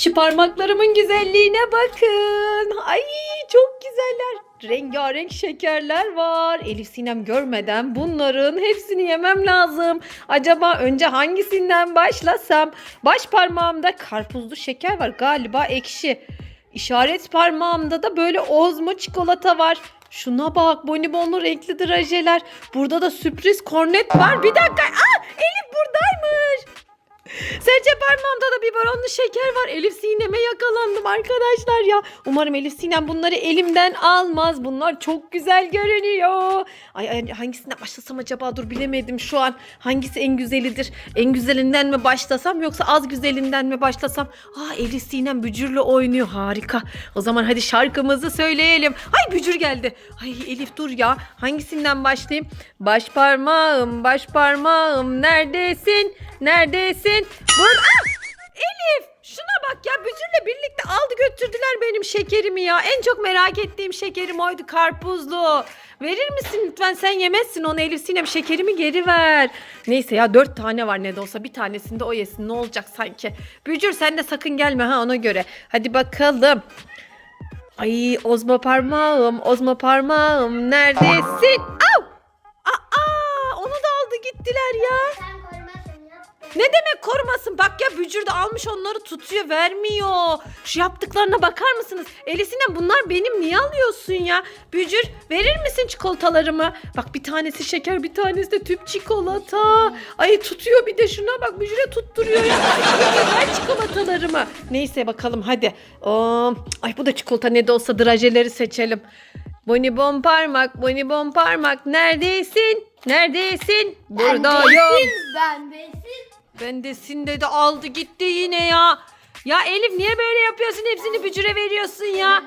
Şu parmaklarımın güzelliğine bakın. Ay çok güzeller. Rengarenk şekerler var. Elif Sinem görmeden bunların hepsini yemem lazım. Acaba önce hangisinden başlasam? Baş parmağımda karpuzlu şeker var. Galiba ekşi. İşaret parmağımda da böyle ozmo çikolata var. Şuna bak bonibonlu renkli drajeler. Burada da sürpriz kornet var. Bir dakika. Aa, Elif buradaymış. Serçe parmağımda da biberonlu şeker var. Elif Sinem'e yakalandım arkadaşlar ya. Umarım Elif Sinem bunları elimden almaz. Bunlar çok güzel görünüyor. Ay, ay hangisinden başlasam acaba dur bilemedim şu an. Hangisi en güzelidir? En güzelinden mi başlasam yoksa az güzelinden mi başlasam? Aa Elif Sinem Bücür'le oynuyor harika. O zaman hadi şarkımızı söyleyelim. Ay Bücür geldi. Ay Elif dur ya. Hangisinden başlayayım? Baş parmağım, baş parmağım neredesin? Neredesin? Burada. Ah! Elif şuna bak ya Bücür'le birlikte aldı götürdüler benim şekerimi ya. En çok merak ettiğim şekerim oydu karpuzlu. Verir misin lütfen sen yemezsin onu Elif Sinem şekerimi geri ver. Neyse ya dört tane var ne de olsa bir tanesinde o yesin ne olacak sanki. Bücür sen de sakın gelme ha ona göre. Hadi bakalım. Ay ozma parmağım ozma parmağım neredesin? Au! Aa, onu da aldı gittiler ya. Ne demek korumasın? Bak ya Bücür de almış onları tutuyor vermiyor. Şu yaptıklarına bakar mısınız? Elisine bunlar benim niye alıyorsun ya? Bücür verir misin çikolatalarımı? Bak bir tanesi şeker bir tanesi de tüp çikolata. Ay tutuyor bir de şuna bak Bücür'e tutturuyor ya. Ver çikolatalarımı. Neyse bakalım hadi. Aa, ay bu da çikolata ne de olsa drajeleri seçelim. Bonibon parmak, bonibon parmak neredesin? Neredesin? Buradayım. Ben besin. Bendesin dedi aldı gitti yine ya. Ya Elif niye böyle yapıyorsun? Hepsini bücüre veriyorsun ya.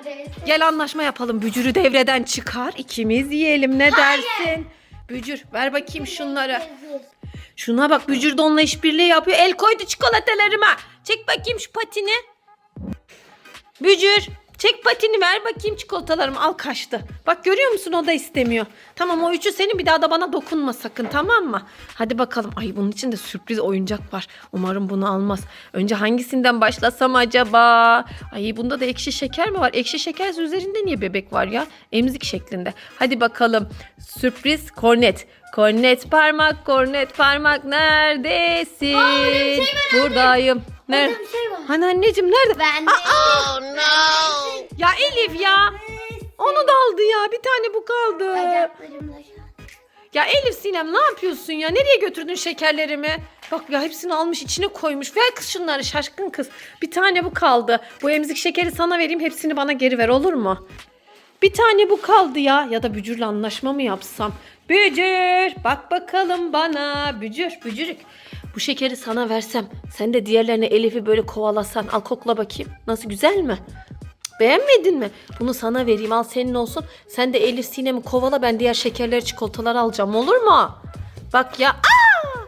Gel anlaşma yapalım. Bücürü devreden çıkar. ikimiz yiyelim ne dersin? Bücür ver bakayım şunları. Şuna bak Bücür de onunla işbirliği yapıyor. El koydu çikolatalarıma. Çek bakayım şu patini. Bücür çek patini ver bakayım çikolatalarımı. Al kaçtı. Bak görüyor musun o da istemiyor. Tamam o üçü senin bir daha da bana dokunma sakın tamam mı? Hadi bakalım. Ay bunun içinde sürpriz oyuncak var. Umarım bunu almaz. Önce hangisinden başlasam acaba? Ay bunda da ekşi şeker mi var? Ekşi şeker üzerinde niye bebek var ya? Emzik şeklinde. Hadi bakalım. Sürpriz kornet. Kornet parmak, kornet parmak neredesin? Aa, şey. Buradayım. Nerede? Orada bir şey var. Hani anneciğim nerede? Ben de. Ya Elif ya. Onu da aldı ya. Bir tane bu kaldı. Bacaklarımla şu an. Ya Elif Sinem ne yapıyorsun ya? Nereye götürdün şekerlerimi? Bak ya hepsini almış içine koymuş. Ver kız şunları şaşkın kız. Bir tane bu kaldı. Bu emzik şekeri sana vereyim. Hepsini bana geri ver olur mu? Bir tane bu kaldı ya. Ya da Bücür'le anlaşma mı yapsam? Bücür bak bakalım bana. Bücür bücürük. Bu şekeri sana versem. Sen de diğerlerine Elif'i böyle kovalasan. Al kokla bakayım. Nasıl güzel mi? Beğenmedin mi? Bunu sana vereyim al senin olsun. Sen de Elif Sinem'i kovala ben diğer şekerleri çikolatalar alacağım olur mu? Bak ya. Aa!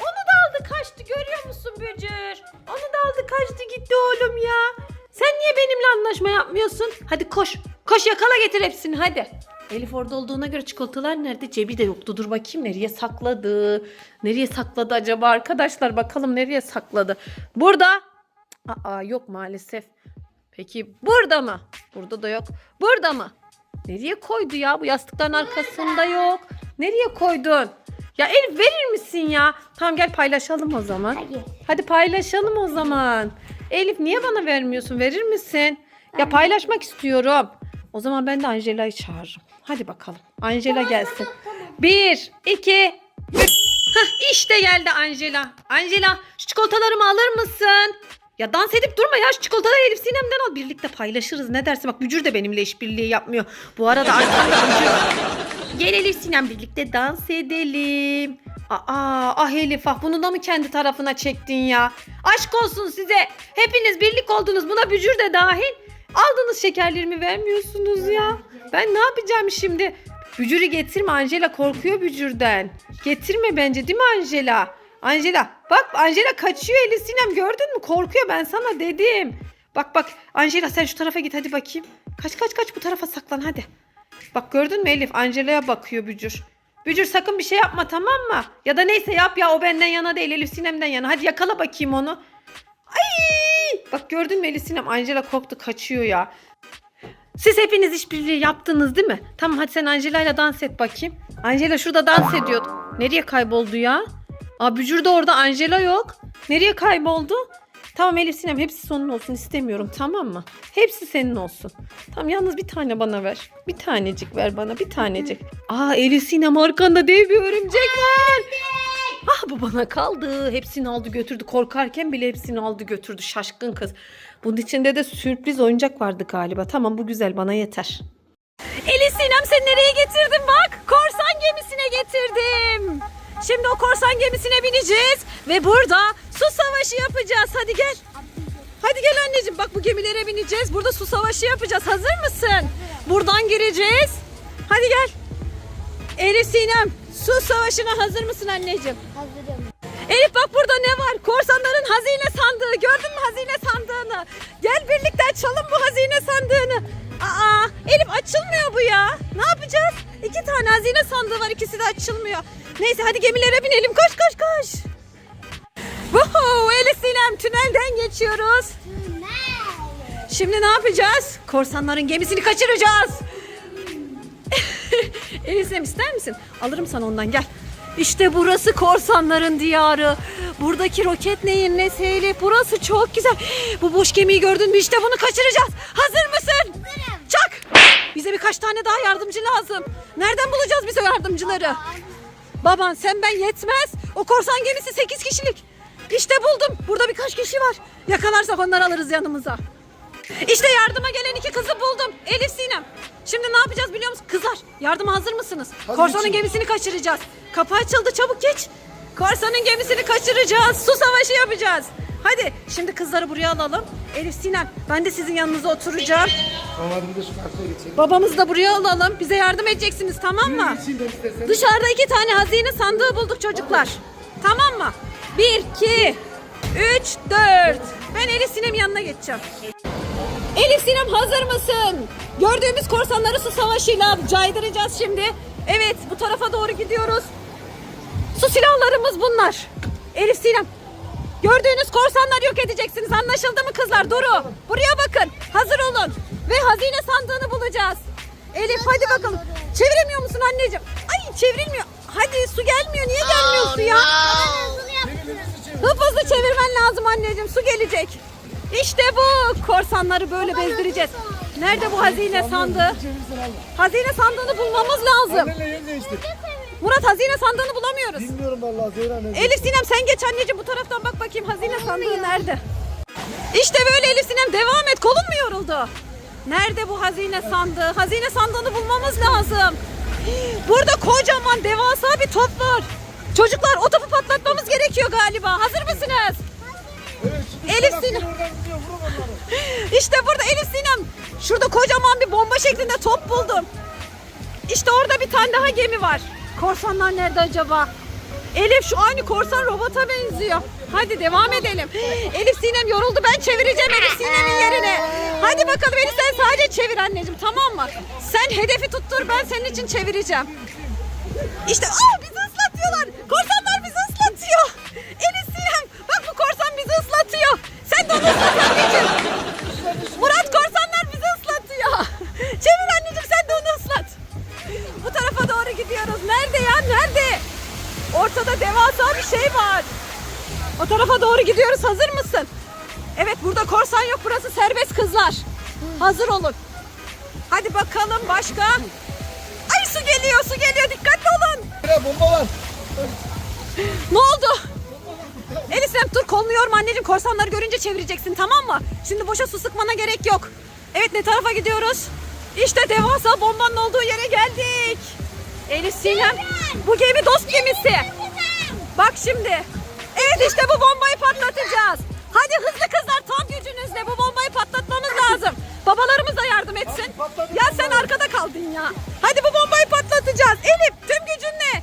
Onu da aldı kaçtı görüyor musun Bücür? Onu da aldı kaçtı gitti oğlum ya. Sen niye benimle anlaşma yapmıyorsun? Hadi koş. Koş yakala getir hepsini hadi. Elif orada olduğuna göre çikolatalar nerede? Cebi de yoktu. Dur bakayım nereye sakladı? Nereye sakladı acaba arkadaşlar? Bakalım nereye sakladı? Burada. Aa yok maalesef. Peki burada mı? Burada da yok. Burada mı? Nereye koydu ya? Bu yastıkların arkasında yok. Nereye koydun? Ya Elif verir misin ya? Tamam gel paylaşalım o zaman. Hadi. Hadi paylaşalım o zaman. Elif niye bana vermiyorsun? Verir misin? Ya paylaşmak istiyorum. O zaman ben de Angela'yı çağırırım. Hadi bakalım. Angela gelsin. Bir, iki, üç. Hah işte geldi Angela. Angela şu çikolatalarımı alır mısın? Ya dans edip durma ya şu çikolataları Elif Sinem'den al. Birlikte paylaşırız. Ne dersin? Bak Bücür de benimle işbirliği yapmıyor. Bu arada arkamda Bücür. Gel Elif Sinem birlikte dans edelim. Aa, ah Elif ah bunu da mı kendi tarafına çektin ya? Aşk olsun size. Hepiniz birlik oldunuz. Buna bücür de dahil. Aldınız şekerlerimi vermiyorsunuz ya. Ben ne yapacağım şimdi? Bücürü getirme Angela korkuyor bücürden. Getirme bence değil mi Angela? Angela bak Angela kaçıyor Elif Sinem gördün mü? Korkuyor ben sana dedim. Bak bak Angela sen şu tarafa git hadi bakayım. Kaç kaç kaç bu tarafa saklan hadi. Bak gördün mü Elif? Angela'ya bakıyor Bücür. Bücür sakın bir şey yapma tamam mı? Ya da neyse yap ya o benden yana değil Elif Sinem'den yana. Hadi yakala bakayım onu. Ay! Bak gördün mü Elif Sinem Angela korktu kaçıyor ya. Siz hepiniz işbirliği yaptınız değil mi? Tamam hadi sen Angela'yla dans et bakayım. Angela şurada dans ediyordu. Nereye kayboldu ya? Aa Bücür de orada Angela yok. Nereye kayboldu? Tamam Elif Sinem hepsi sonun olsun istemiyorum tamam mı? Hepsi senin olsun. Tamam yalnız bir tane bana ver. Bir tanecik ver bana bir tanecik. Aa Elif Sinem arkanda dev bir örümcek var. Ah bu bana kaldı. Hepsini aldı götürdü. Korkarken bile hepsini aldı götürdü. Şaşkın kız. Bunun içinde de sürpriz oyuncak vardı galiba. Tamam bu güzel bana yeter. Elif Sinem seni nereye getirdim bak. Korsan gemisine getirdim. Şimdi o korsan gemisine bineceğiz. Ve burada su savaşı yapacağız. Hadi gel. Hadi gel anneciğim bak bu gemilere bineceğiz. Burada su savaşı yapacağız. Hazır mısın? Buradan gireceğiz. Hadi gel. Elif Sinem su savaşına hazır mısın anneciğim? Hazırım. Elif bak burada ne var? Korsanların hazine sandığı. Gördün mü hazine sandığını? Gel birlikte açalım bu hazine sandığını. Aa, Elif açılmıyor bu ya. Ne yapacağız? İki tane hazine sandığı var. ikisi de açılmıyor. Neyse hadi gemilere binelim. Koş koş koş. Woohoo, Elif Sinem tünelden geçiyoruz. Tünel. Şimdi ne yapacağız? Korsanların gemisini kaçıracağız. Elif Sinem ister misin? Alırım sana ondan gel. İşte burası korsanların diyarı. Buradaki roket neyin nesi Elif? Burası çok güzel. Bu boş gemiyi gördün mü? İşte bunu kaçıracağız. Hazır mısın? Hazırım. Çak! Bize birkaç tane daha yardımcı lazım. Nereden bulacağız bize yardımcıları? Baban sen ben yetmez. O korsan gemisi 8 kişilik. İşte buldum. Burada birkaç kişi var. Yakalarsak onları alırız yanımıza. İşte yardıma gelen iki kızı buldum. Elif Sinem. Şimdi ne yapacağız biliyor musun? Kızlar yardıma hazır mısınız? Hadi Korsanın geçin. gemisini kaçıracağız. Kapı açıldı çabuk geç. Korsanın gemisini kaçıracağız. Su savaşı yapacağız. Hadi şimdi kızları buraya alalım. Elif Sinem ben de sizin yanınıza oturacağım. Hadi bir de şu karşıya geçelim. Babamızı da buraya alalım. Bize yardım edeceksiniz tamam mı? İstersen. Dışarıda iki tane hazine sandığı bulduk çocuklar. Tamam mı? Bir, iki, üç, dört. Ben Elif Sinem yanına geçeceğim. Elif Sinem hazır mısın? Gördüğümüz korsanları su savaşıyla caydıracağız şimdi. Evet bu tarafa doğru gidiyoruz. Su silahlarımız bunlar. Elif Sinem. Gördüğünüz korsanlar yok edeceksiniz. Anlaşıldı mı kızlar? Duru. Buraya bakın. Hazır olun. Ve hazine sandığını bulacağız. Elif hadi bakalım. Çeviremiyor musun anneciğim? Ay çevrilmiyor. Hadi su gelmiyor. Niye gelmiyor su ya? Hızlı. Daha fazla çevirmen lazım anneciğim. Su gelecek. İşte bu. Korsanları böyle bezdireceğiz. Nerede bu hazine sandığı? Hazine sandığını bulmamız lazım. Annenle. Murat hazine sandığını bulamıyoruz. Bilmiyorum vallahi Zehra ne? Elif Sinem sen geç anneciğim bu taraftan bak bakayım hazine sandığı nerede? İşte böyle Elif Sinem devam et kolun mu yoruldu? Nerede bu hazine sandığı? Hazine sandığını bulmamız lazım. Burada kocaman devasa bir top var. Çocuklar o topu patlatmamız gerekiyor galiba. Hazır mısınız? Sinem. İşte burada Elif Sinem. Şurada kocaman bir bomba şeklinde top buldum. İşte orada bir tane daha gemi var. Korsanlar nerede acaba? Elif şu aynı korsan robota benziyor. Hadi devam edelim. Elif Sinem yoruldu ben çevireceğim Elif Sinem'in yerine. Hadi bakalım Elif sen sadece çevir anneciğim tamam mı? Sen hedefi tuttur ben senin için çevireceğim. İşte aa bizi ıslatıyorlar. Korsanlar bizi ıslatıyor. Elif doğru gidiyoruz. Hazır mısın? Evet burada korsan yok. Burası serbest kızlar. Hazır olun. Hadi bakalım başka. Ay su geliyor su geliyor. Dikkatli olun. Zehra bomba var. Ne oldu? Elif Sinem dur kolunu yorma anneciğim. Korsanları görünce çevireceksin tamam mı? Şimdi boşa su sıkmana gerek yok. Evet ne tarafa gidiyoruz? İşte devasa bombanın olduğu yere geldik. Elif Sinem bu gemi dost gemisi. Bak şimdi. Evet işte bu bombayı patlatacağız. Hadi hızlı kızlar tam gücünüzle bu bombayı patlatmamız lazım. Babalarımız da yardım etsin. Ya sen arkada kaldın ya. Hadi bu bombayı patlatacağız. Elif tüm gücünle.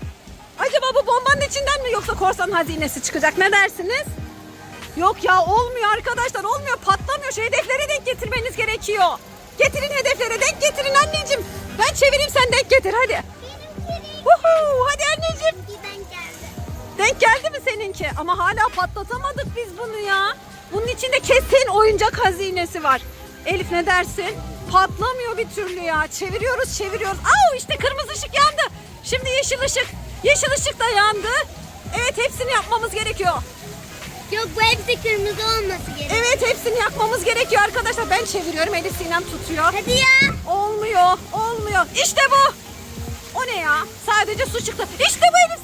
Acaba bu bombanın içinden mi yoksa korsan hazinesi çıkacak ne dersiniz? Yok ya olmuyor arkadaşlar olmuyor patlamıyor. Şu hedeflere denk getirmeniz gerekiyor. Getirin hedeflere denk getirin anneciğim. Ben çevireyim sen denk getir hadi. Woohoo, hadi anneciğim. Denk geldi mi seninki? Ama hala patlatamadık biz bunu ya. Bunun içinde kesin oyuncak hazinesi var. Elif ne dersin? Patlamıyor bir türlü ya. Çeviriyoruz çeviriyoruz. Aa işte kırmızı ışık yandı. Şimdi yeşil ışık. Yeşil ışık da yandı. Evet hepsini yapmamız gerekiyor. Yok bu hepsi kırmızı olması gerek. Evet hepsini yakmamız gerekiyor arkadaşlar. Ben çeviriyorum Elif Sinem tutuyor. Hadi ya. Olmuyor, olmuyor. İşte bu. O ne ya? Sadece su çıktı. İşte bu Elif.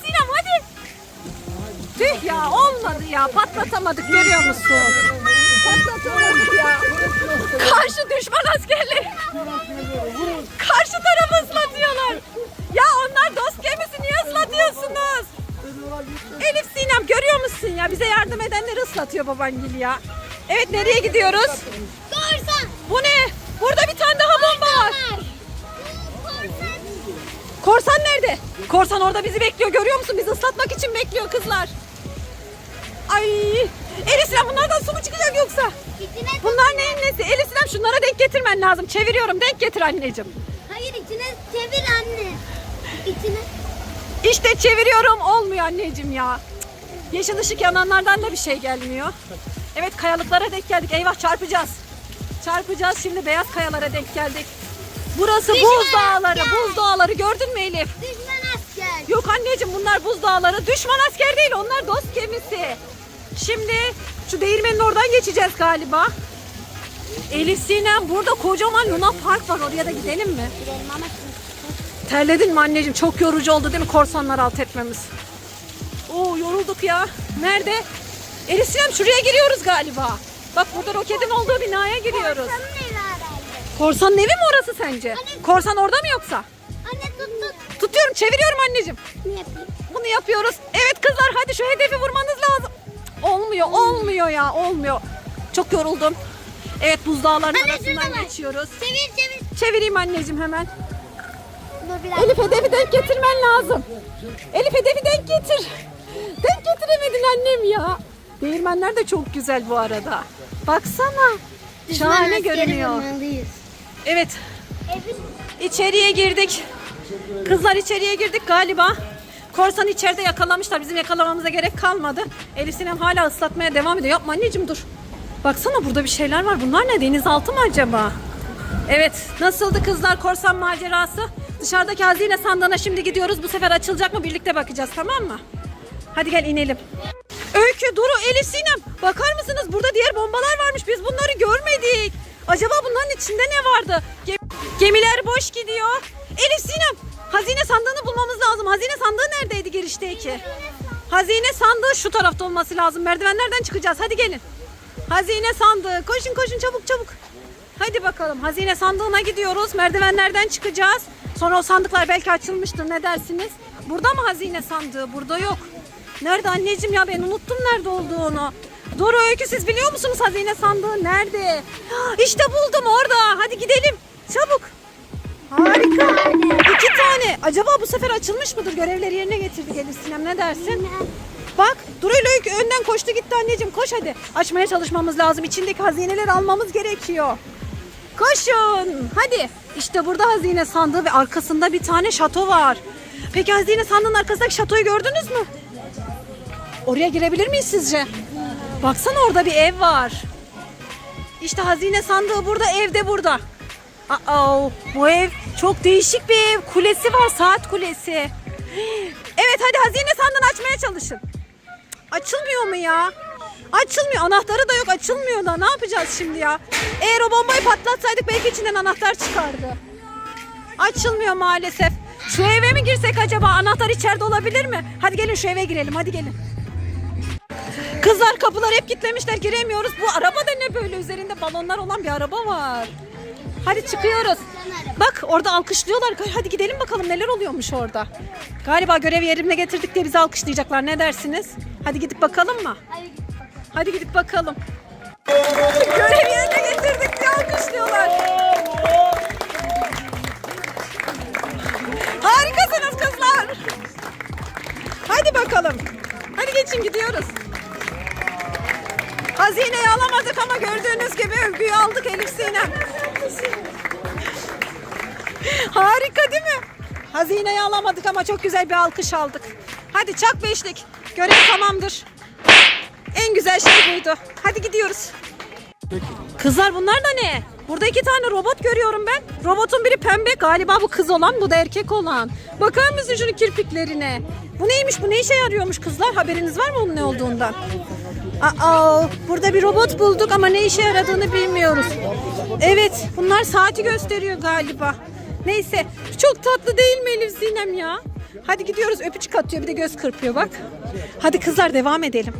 Tüh ya olmadı ya. Patlatamadık görüyor musun? Patlatamadık ya. Karşı düşman askerleri. Karşı tarafı ıslatıyorlar. Ya onlar dost gemisi niye ıslatıyorsunuz? Elif Sinem görüyor musun ya? Bize yardım edenleri ıslatıyor babangil ya. Evet nereye gidiyoruz? Korsan. Bu ne? Burada bir tane daha bomba var. Korsan nerede? Korsan orada bizi bekliyor görüyor musun? Bizi ıslatmak için bekliyor kızlar. Ay Elif Sinem bunlardan su mu çıkacak yoksa? İçine Bunlar neyin nesi? Elif Sinem şunlara denk getirmen lazım. Çeviriyorum denk getir anneciğim. Hayır içine çevir anne. İçine. İşte çeviriyorum olmuyor anneciğim ya. Cık. Yeşil ışık yananlardan da bir şey gelmiyor. Evet kayalıklara denk geldik. Eyvah çarpacağız. Çarpacağız şimdi beyaz kayalara denk geldik. Burası Düşman buz dağları. asker. Buz dağları gördün mü Elif? Düşman asker. Yok anneciğim bunlar buz dağları. Düşman asker değil onlar dost gemisi. Şimdi şu değirmenin oradan geçeceğiz galiba. Elif Sinem burada kocaman Luna Park var oraya da gidelim mi? Gidelim ama Terledin mi anneciğim? Çok yorucu oldu değil mi korsanlar alt etmemiz? Oo yorulduk ya. Nerede? Elif Sinem şuraya giriyoruz galiba. Bak burada roketin olduğu binaya giriyoruz. korsanın evi herhalde. Korsanın evi mi orası sence? Korsan orada mı yoksa? Anne tut tut. Tutuyorum çeviriyorum anneciğim. Ne yapayım? Bunu yapıyoruz. Evet kızlar hadi şu hedefi vurmanız lazım. Olmuyor olmuyor ya olmuyor. Çok yoruldum. Evet buzdağlarının Hadi arasından var. geçiyoruz. Çevir çevir. Çevireyim anneciğim hemen. Dur bir dakika. Elif hedefi denk getirmen lazım. Elif hedefi denk getir. Denk getiremedin annem ya. Değirmenler de çok güzel bu arada. Baksana. Şahane görünüyor. Evet Evi içeriye girdik. Kızlar içeriye girdik galiba. Korsan içeride yakalamışlar. Bizim yakalamamıza gerek kalmadı. Elif Sinem hala ıslatmaya devam ediyor. Yapma anneciğim dur. Baksana burada bir şeyler var. Bunlar ne? Denizaltı mı acaba? Evet. Nasıldı kızlar korsan macerası? Dışarıdaki hazine sandığına şimdi gidiyoruz. Bu sefer açılacak mı birlikte bakacağız tamam mı? Hadi gel inelim. Öykü, Duru, Elif, Sinem. Bakar mısınız? Burada diğer bombalar varmış. Biz bunları görmedik. Acaba bunların içinde ne vardı? Gem- gemiler boş gidiyor. Elif, Sinem. Hazine sandığını bulmamız lazım. Hazine sandığı neredeydi girişteki? Hazine sandığı şu tarafta olması lazım. Merdivenlerden çıkacağız. Hadi gelin. Hazine sandığı. Koşun koşun çabuk çabuk. Hadi bakalım. Hazine sandığına gidiyoruz. Merdivenlerden çıkacağız. Sonra o sandıklar belki açılmıştır. Ne dersiniz? Burada mı hazine sandığı? Burada yok. Nerede anneciğim ya ben unuttum nerede olduğunu. Doğru Öykü siz biliyor musunuz hazine sandığı nerede? İşte buldum orada. Hadi gidelim. Çabuk. Harika. İki tane. Acaba bu sefer açılmış mıdır? Görevleri yerine getirdik Elif Sinem ne dersin? Bak Duru ile Öykü önden koştu gitti anneciğim koş hadi. Açmaya çalışmamız lazım. İçindeki hazineleri almamız gerekiyor. Koşun. Hadi. İşte burada hazine sandığı ve arkasında bir tane şato var. Peki hazine sandığının arkasındaki şatoyu gördünüz mü? Oraya girebilir miyiz sizce? Baksana orada bir ev var. İşte hazine sandığı burada, evde burada. Aa, bu ev çok değişik bir ev. Kulesi var, saat kulesi. Evet hadi hazine sandığını açmaya çalışın. Açılmıyor mu ya? Açılmıyor. Anahtarı da yok. Açılmıyor da. Ne yapacağız şimdi ya? Eğer o bombayı patlatsaydık belki içinden anahtar çıkardı. Açılmıyor maalesef. Şu eve mi girsek acaba? Anahtar içeride olabilir mi? Hadi gelin şu eve girelim. Hadi gelin. Kızlar kapıları hep kilitlemişler. Giremiyoruz. Bu araba da ne böyle? Üzerinde balonlar olan bir araba var. Hadi çıkıyoruz. Bak orada alkışlıyorlar. Hadi gidelim bakalım neler oluyormuş orada. Galiba görevi yerine getirdik diye bizi alkışlayacaklar. Ne dersiniz? Hadi gidip bakalım mı? Hadi gidip bakalım. Görev Hazineyi alamadık ama çok güzel bir alkış aldık. Hadi çak beşlik. Görev tamamdır. En güzel şey buydu. Hadi gidiyoruz. Kızlar bunlar da ne? Burada iki tane robot görüyorum ben. Robotun biri pembe galiba bu kız olan bu da erkek olan. Bakar mısın şunun kirpiklerine? Bu neymiş bu ne işe yarıyormuş kızlar? Haberiniz var mı onun ne olduğundan? Aa, burada bir robot bulduk ama ne işe yaradığını bilmiyoruz. Evet bunlar saati gösteriyor galiba. Neyse çok tatlı değil mi Elif Sinem ya? Hadi gidiyoruz öpücük atıyor bir de göz kırpıyor bak. Hadi kızlar devam edelim.